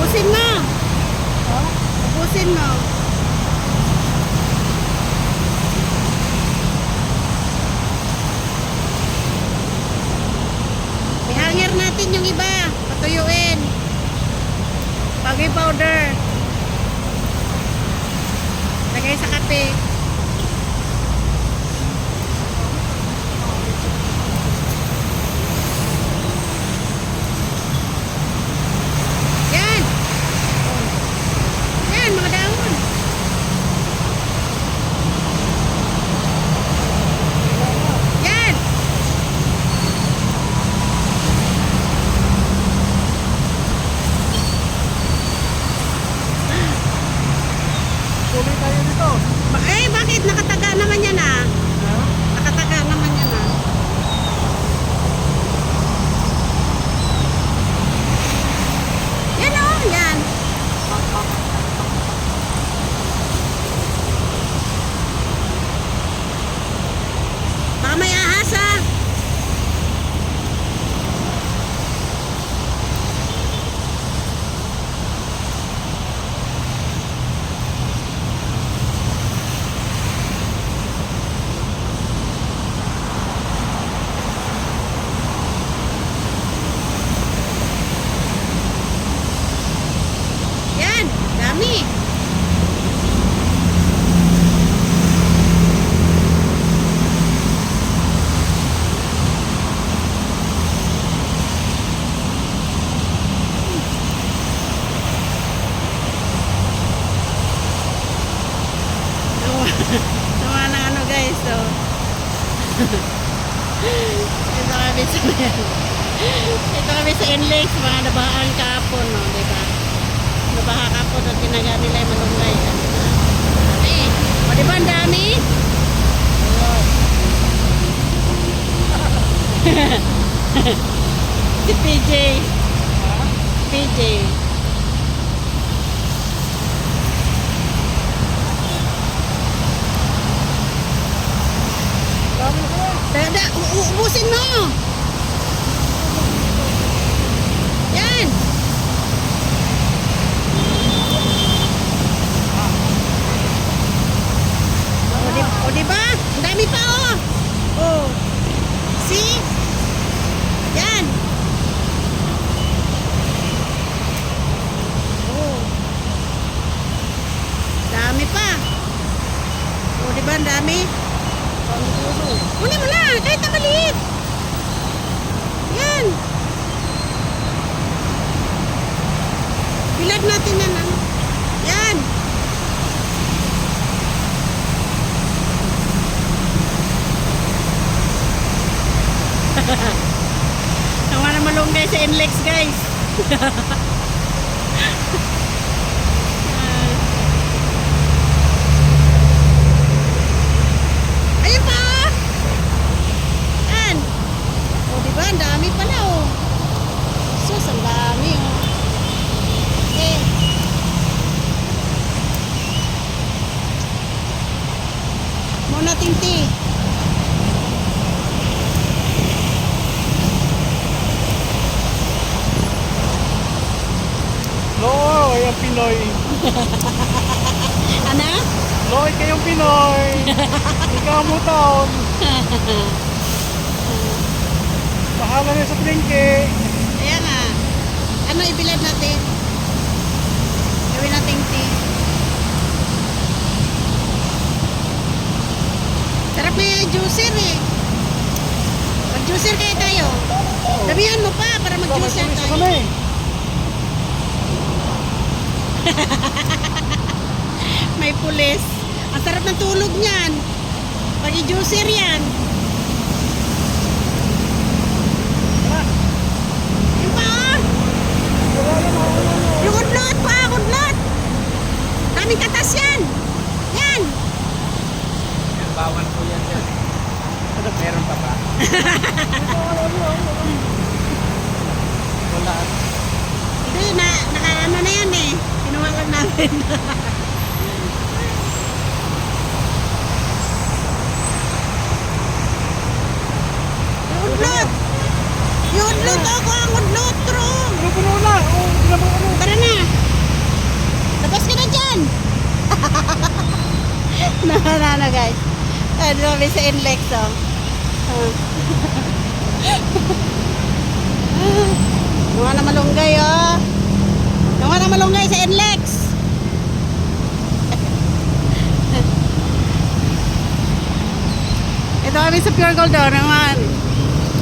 Ubusin mo. Ubusin mo. Ihanger natin yung iba. Patuyuin. Bagay powder. Lagay sa kape. Si PJ. PJ. Dami ko. Dada, u- ubusin mo. Yan. O, di, o diba? Ang dami pa oh. Oh. See? Yan. Oh. Dami pa. O, diba ang dami? Kunin mo na, kahit na maliit. Yan. Bilad natin na lang. Yan. Tawa na malunggay sa Inlex guys. Ah. Ayun pa oh. Yan. O, di ba? Ang dami pala, oh. Sus, ang dami, oh. Okay. Muna tinti. Loy, ang Pinoy. Ano? Loy, kayong Pinoy. Ikaw mo taon. Bahala na sa plengke. Kaya nga. Ano ibilad natin? Gawin natin tea. Sarap na yung juicer eh. Mag-juicer kayo tayo. Damihan mo pa para mag-juicer tayo. May pulis. Ang sarap ng tulog niyan. Pag i-juicer yan. Yung pa oh. Yung udlot pa, udlot. Daming katas. Yan. Meron pa ba? Wala. Hindi, na, naka ano na yan eh. Pinuwangan namin. Yung udlot! Yung udlot ako! Ang udlot, tro! Pinupuno na! Oo, pinapuno na! Tara na! Labas ka na na guys. Ano kami sa Inlex oh. Mga na malunggay, oh. Mga na malunggay sa Inlex. Ito kami sa Pure Gold, oh. Naman.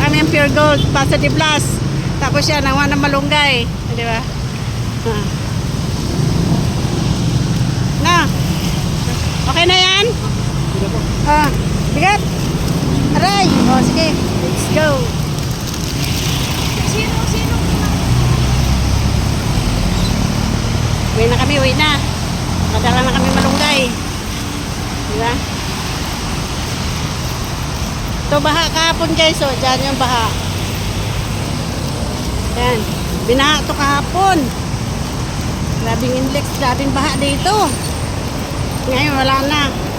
Kami ang Pure Gold, Positive Plus. Tapos yan, naman na malunggay. Di ba? Ah. Na. Okay na yan? Ah, bigat. Aray. O, sige. Let's go. Sino, sino? Uwi na kami, uwi na. Madala na kami malunggay. Di ba? Ito baha kahapon guys, oh. Diyan yung baha. Yan. Binaha to kahapon. Grabing index, grabing baha dito. Ngayon wala na.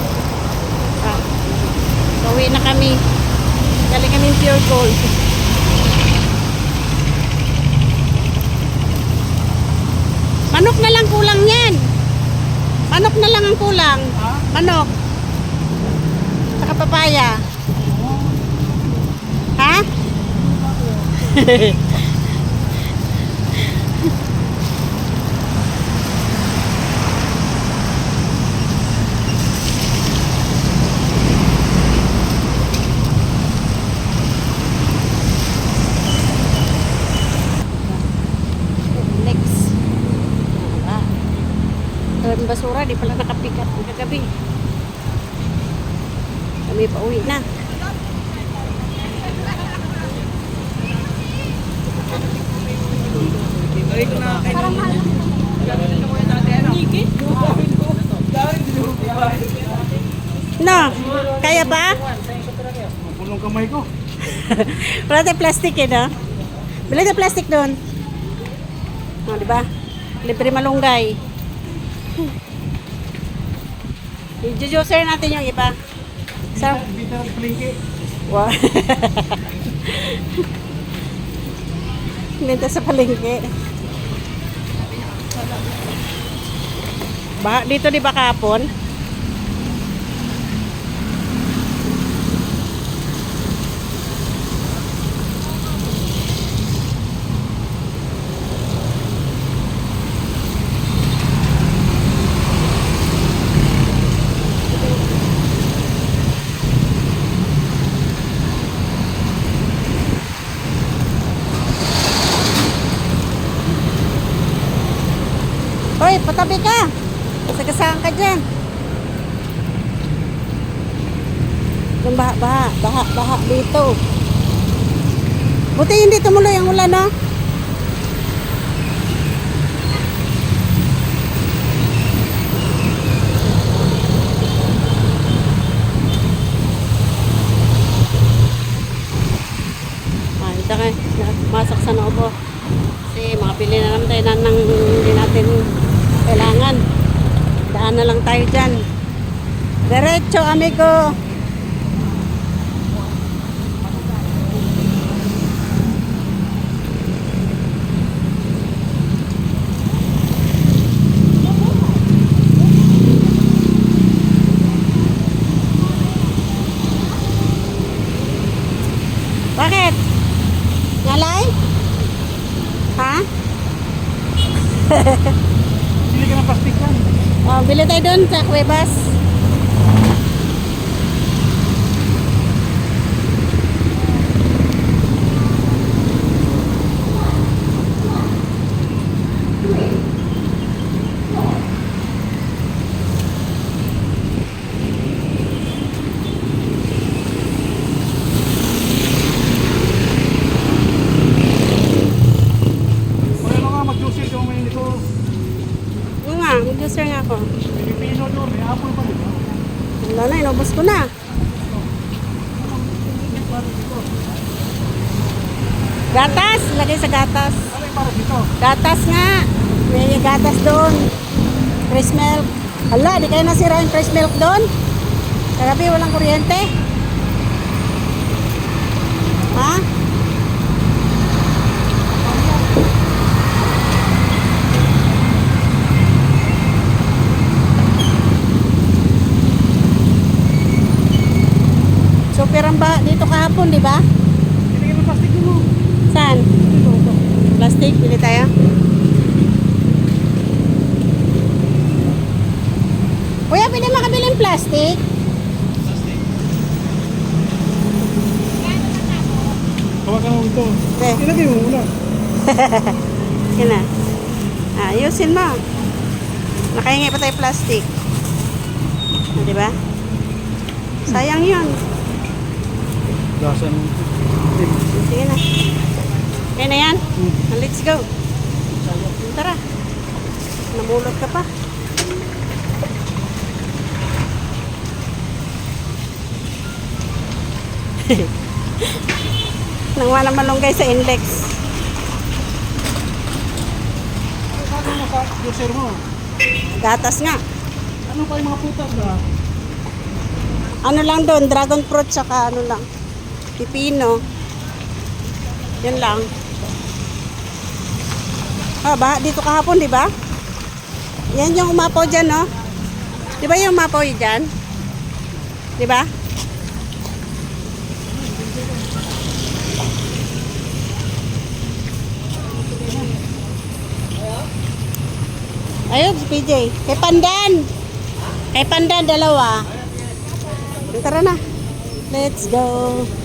Uwi na kami. Galing kami pure gold. Manok na lang kulang yan. Manok na lang ang kulang. Manok. Saka papaya. Ha? Next. Wala. Ito yung basura, di pala nakapikat ng kagabi. Kami pa uwi na. No, kaya ba? Pulong kamay ko. Wala tayong plastic eh, no? Bili tayong plastic doon. O, di ba? Libre malunggay. I-juicer natin yung iba. Sa, ng palengke. wow. Benta sa palengke. Ba, dito di ba kapon? Hoy, patabi ka. Sagasaan ka dyan. Yung baha, baha, baha, baha dito. Buti hindi tumuloy ang ulan, no? Ah, ito ka, masak sa noobo. Kasi makabili na naman tayo ng, ng hindi natin kailangan. Daan na lang tayo dyan. Diretso, amigo. Bakit? Nalay? Ha? Bili ka ng plastic yan. Oh, bili tayo doon sa Cuevas. Mag-user nga ako. Pilipino doon. May apple pa dito. Wala na, inubos ko na. Gatas, lagay sa gatas. Gatas nga. May gatas doon. Fresh milk. Hala, di kayo nasira yung fresh milk doon? Kagabi walang kuryente. Ha? Mayroon ba dito kahapon, di ba? Tinigil ng plastic mo. Saan? Plastic, bili tayo. Kuya, pwede makabili ng plastic? Hawakan mo ito. Okay. Ilagay mo muna. Yan na. Ah, ayusin mo. Nakahingi pa tayo plastic. Ah, di ba? Sayang yun. Gasan mo. Sige na. Okay na yan. Ah, Let's go. Tara. Namulot ka pa. Nang wala malunggay sa index. Ano grocer mo? Gatas nga. Ano pa yung mga putas ba? Ano lang doon, dragon fruit saka ano lang. Pipino. Yan lang. Ah, ba? Dito kahapon, di ba? Yan yung umapaw dyan, no? Di ba yung umapaw dyan? Di ba? Ayun, si PJ. Kay Pandan. Kay Pandan, dalawa. Tara na. Let's go.